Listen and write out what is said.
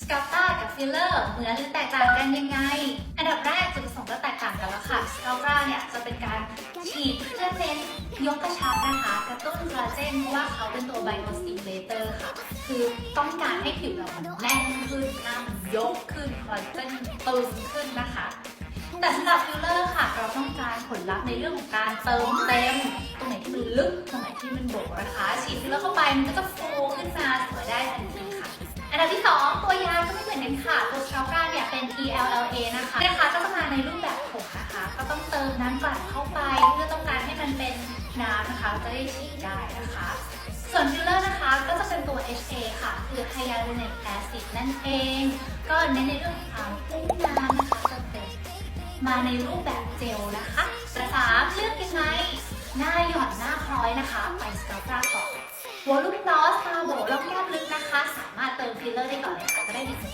สกาต้ากับฟิลเลอร์เหมือนหรือแตกต่างกันยังไง อันดับแรกจุดประสงค์ก็แตกต่างกันแล้วค่ะสกาต้าเนี่ยจะเป็นการฉีดเพื่อเน้นยกกระชับนะคะ กระตุ้นคอลลาเจนเพราะว่าเขาเป็นตัวไบโอสติมูเลเตอร์ค่ะ คือต้องการให้ผิวเราแน่นขึ้นหน้ามันยกขึ้นคอลลาเจนตึงขึ้นนะคะ แต่สำหรับฟิลเลอร์ค่ะ เราต้องการผลลัพธ์ในเรื่องของการเติมเต็มตรงไหนที่มันลึกตรงไหนที่มันโบกนะคะ ฉีดฟิลเลอร์เข้าไปมันก็จะฟูขึ้นมาสวยได้ทันทีค่ะ อันดับที่2ตัว เนี่ยเป็น PLLA นะคะนะคะก็จะมาในรูปแบบผงนะคะ ก็ต้องเติมน้ำกลั่นเข้าไป เพื่อต้องการให้มันเป็นน้ำนะคะ จะได้ฉีดได้นะคะ ส่วนฟิลเลอร์นะคะก็จะเป็นตัว HA ค่ะ คือ Hyaluronic Acid นั่นเอง ก็เน้นในเรื่องของความพุ่งน้ำนะคะเติมเต็มมาในรูปแบบเจลนะคะประสามเลือกยังไงหน้าหย่อนหน้าคล้อยนะคะ ไปสกาตราก่อวอลลุ่มลอสตาโบล่องแก้มลึกนะคะ สามารถเติมฟิลเลอร์ได้ก่อนเลยค่ะจะได้ดี